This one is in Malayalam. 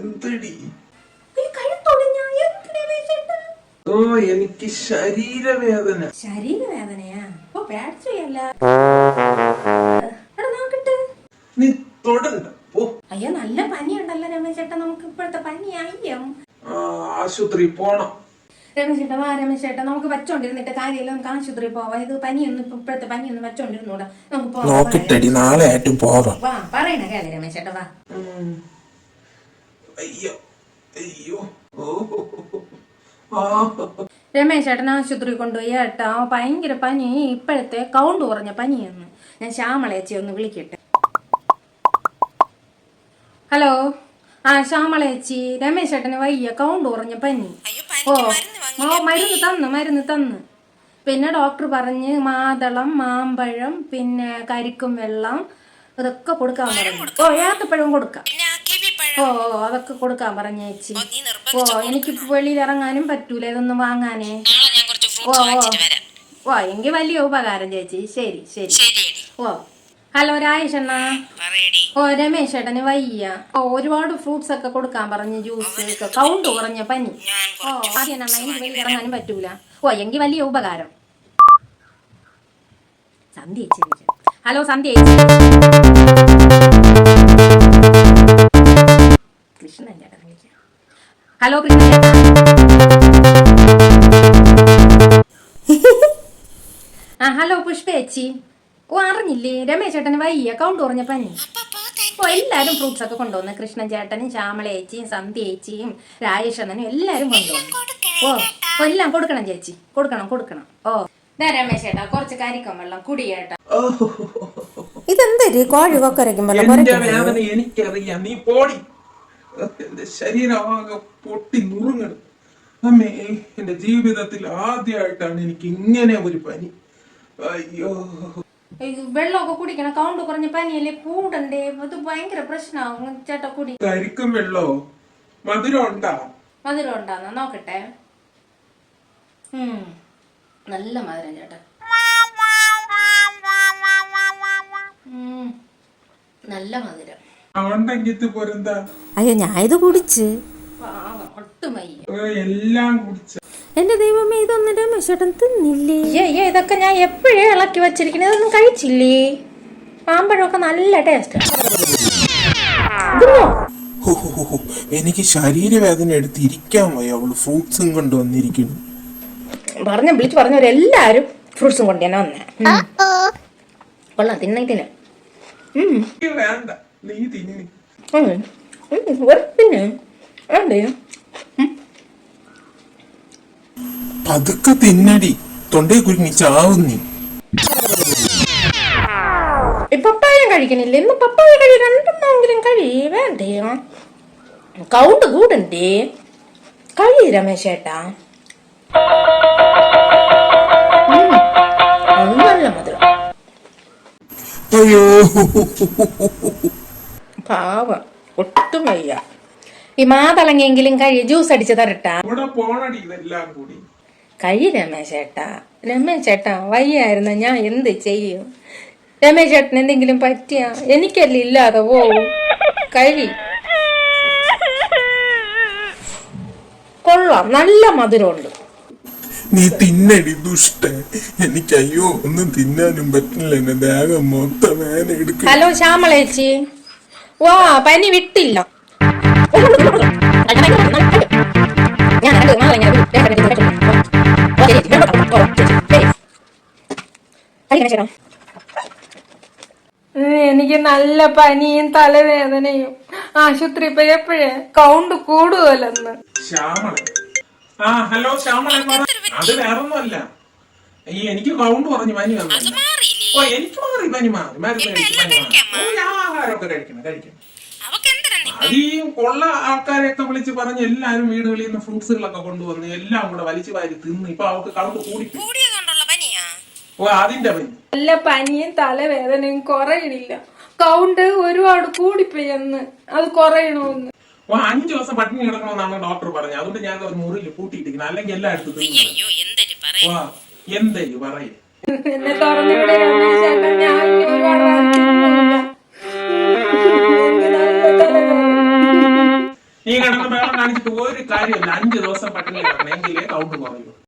എന്തടി? ഓ എനിക്ക് ശരീരവേദന. ശരീരവേദനയാ? നീ തൊടണ്ട. നല്ല നമുക്ക് ആശുപത്രി പോണം. രമേശേട്ടാ വാ രമേശേട്ടാ നമുക്ക് വെച്ചോണ്ടിരുന്നിട്ട് കാര്യമില്ല. നമുക്ക് ആശുപത്രി പോവാ. ഇത് പനിയൊന്നും ഇപ്പോഴത്തെ പനിയൊന്നും വെച്ചോണ്ടിരുന്നൂടാ. നമുക്ക് പോവാ. പറയണ കേട്ടോ രമേശേട്ടാ വാ. അയ്യോ അയ്യോ. ഓ. രമേശ് ചേട്ടൻ ആശുപത്രി കൊണ്ടുപോയി. ഏട്ടാ ഭയങ്കര പനി. ഇപ്പോഴത്തെ കൗണ്ട് കുറഞ്ഞ പനിയെന്ന്. ഞാൻ ശ്യാമളേച്ചി ഒന്ന് വിളിക്കട്ടെ. ഹലോ. ആ ശ്യാമളേച്ചി രമേശ് ചേട്ടന് വയ്യ കൗണ്ട് കുറഞ്ഞ പനി. ഓ ഓ മരുന്ന് തന്ന് മരുന്ന് തന്ന്. പിന്നെ ഡോക്ടർ പറഞ്ഞ് മാതളം മാമ്പഴം പിന്നെ കരിക്കും വെള്ളം ഇതൊക്കെ കൊടുക്കാൻ പറഞ്ഞു. ഓ ഏത്തപ്പഴവും കൊടുക്കാം. ഓ അതൊക്കെ കൊടുക്കാൻ പറഞ്ഞ ചേച്ചി. ഓ എനിക്ക് വെളിയിൽ ഇറങ്ങാനും പറ്റൂല ഇതൊന്നും വാങ്ങാനേ. ഓ ഓ. എങ്കിൽ വലിയ ഉപകാരം ചേച്ചി. ശരി ശരി. ഓ. ഹലോ രാജേഷണ്ണ ഓ രമേശ് ഏട്ടന് വയ്യ. ഓ ഒരുപാട് ഫ്രൂട്ട്സ് ഒക്കെ കൊടുക്കാൻ പറഞ്ഞു ജ്യൂസ് ഒക്കെ. കൗണ്ട് കുറഞ്ഞ പനി. ഓ ആദ്യം എനിക്ക് വെളിയിൽ ഇറങ്ങാനും പറ്റൂല. ഓ എങ്കിൽ വലിയ ഉപകാരം. സന്ധ്യ ചേച്ചി ഹലോ സന്ധ്യ ചേച്ചി. ഹലോ ആ ഹലോ പുഷ്പേച്ചി ഓ അറിഞ്ഞില്ലേ? രമേശ് ചേട്ടന് വയ്യ കൗണ്ട് കുറഞ്ഞ പനി ഓ എല്ലാരും ഫ്രൂട്ട്സ് ഒക്കെ കൊണ്ടുവന്ന് കൃഷ്ണൻ ചേട്ടനും ശ്യാമളേച്ചിയും സന്ധ്യ ചേച്ചിയും രാജേഷണ്ണനും എല്ലാരും കൊണ്ടുവന്നു. ഓ ഓ എല്ലാം കൊടുക്കണം ചേച്ചി. കൊടുക്കണം കൊടുക്കണം. ഓ ദാ രമേശ് ചേട്ടാ കുറച്ച് കരിക്കം വെള്ളം കുടിയേട്ടാ ഇതെന്തേ ഇതെന്തരി കോഴി കൊക്കരയ്ക്കുമ്പോൾ എനിക്കറിയാം. നീ പോടി. എന്റെ ശരീരമാകെ പൊട്ടി നുറുങ്ങണം അമ്മേ എന്റെ ജീവിതത്തിൽ ആദ്യമായിട്ടാണ് എനിക്ക് ഇങ്ങനെ ഒരു പനി. അയ്യോ. വെള്ളമൊക്കെ കുടിക്കണം. കൗണ്ട് കുറഞ്ഞ പനിയല്ലേ കൂടണ്ടേ അത് ഭയങ്കര പ്രശ്നമാകും ചേട്ടാ കുടി. കരിക്കും വെള്ളോ മധുരം ഉണ്ടാ? മധുരം ഉണ്ടാന്ന് നോക്കട്ടെ. നല്ല മധുരം ചേട്ടാ. നല്ല മധുരം. അയ്യോ ഞാൻ ഇത് കുടിച്ച് എല്ലാം കുടിച്ച. എന്റെ ദൈവമേ ഇതൊന്നും രമേശേട്ടൻ തിന്നില്ലേ? അയ്യോ ഇതൊക്കെ ഞാൻ എപ്പോഴേ ഇളക്കി വെച്ചിരിക്കുന്നത്? ഇതൊന്നും കഴിച്ചില്ലേ? പാമ്പഴമൊക്കെ നല്ല ടേസ്റ്റ് ഹോ, ഹോ, ഹോ, ഹോ. എനിക്ക് ശരീരവേദന എടുത്ത് ഇരിക്കാൻ വയ്യ. അവൾ ഫ്രൂട്ട്സും കൊണ്ട് വന്നിരിക്കുന്നു. പറഞ്ഞ വിളിച്ച് പറഞ്ഞവരെല്ലാരും ഫ്രൂട്ട്സും കൊണ്ട് തന്നെ വന്നേ. കൊള്ളാം തിന്നെ തിന്നെ. വേണ്ട. നീ തിന്നി. പതുക്കെ തിന്നടി. തൊണ്ടേ കുരുങ്ങി ചാവും നീ ഈ പപ്പായ കഴിക്കണില്ല? ഇന്ന് പപ്പായ കഴി രണ്ടെണ്ണമെങ്കിലും കഴി വേണ്ടേ കൗണ്ട് കൂടണ്ടേ? കഴി രമേശേട്ടാ നല്ല മധുരം. അയ്യോ പാവം ഒട്ടും വയ്യ ഈ മാതളങ്ങിയെങ്കിലും കഴി ജ്യൂസ് അടിച്ച് തരട്ടാ. ഇവിടെ പോണടി ഇതെല്ലാം കൂടി. കഴി രമേശേട്ടാ രമേശേട്ടാ വയ്യായിരുന്ന? ഞാൻ എന്ത് ചെയ്യും? രമേശേട്ടന് എന്തെങ്കിലും പറ്റിയ? എനിക്കല്ലേ ഇല്ലാതെ പോവും. കഴി. കൊള്ളാം. നല്ല മധുരമുണ്ട്. നീ തിന്നടി ദുഷ്ട എനിക്ക് അയ്യോ ഒന്നും തിന്നാനും പറ്റില്ല. എന്റെ ദേഹം മൊത്തം ഹലോ ശ്യാമളേച്ചി. വാ പനി വിട്ടില്ല. എനിക്ക് നല്ല പനിയും തലവേദനയും. ആശുപത്രി പോയപ്പോഴേ കൗണ്ട് കൂടുതലെന്ന് ശ്യാമള. ആ ഹലോ. അത് വേറൊന്നുമല്ല. ഈ എനിക്ക് കൗണ്ട് പറഞ്ഞു പനി വന്നു. ഓ എനിക്ക് മാറി പനി മാറി. മരുന്ന് കഴിക്കും ആഹാരമൊക്കെ കഴിക്കണം കഴിക്കണം. ഈ കൊള്ള ആൾക്കാരെയൊക്കെ വിളിച്ച് പറഞ്ഞ് എല്ലാരും വീടുകളിൽ നിന്ന് ഫ്രൂട്ട്സുകളൊക്കെ കൊണ്ടുവന്ന് എല്ലാം കൂടെ വലിച്ചു വാരി തിന്ന് ഇപ്പൊ അവർക്ക് കൗണ്ട് കൂടി. ഓ അതിന്റെ പനി. നല്ല പനിയും തലവേദനയും കുറയണില്ല. കൗണ്ട് ഒരുപാട് കൂടിപ്പോയെന്ന് അത് കുറയണമെന്ന് ഓ അഞ്ചു ദിവസം പട്ടിണി കിടക്കണമെന്നാണ് ഡോക്ടർ പറഞ്ഞത്. അതുകൊണ്ട് ഞാൻ ഒരു മുറിയിൽ പൂട്ടിയിട്ടിരിക്കണം അല്ലെങ്കിൽ എല്ലാം എന്തേ പറയും? എന്നെ തുറന്നു ഞാൻ ഒരുപാട് കാണിച്ചിട്ട് ഒരു കാര്യമില്ല അഞ്ചു ദിവസം പട്ടിണി കിടക്കണം എങ്കിലേ കൗണ്ട് കുറയൂ.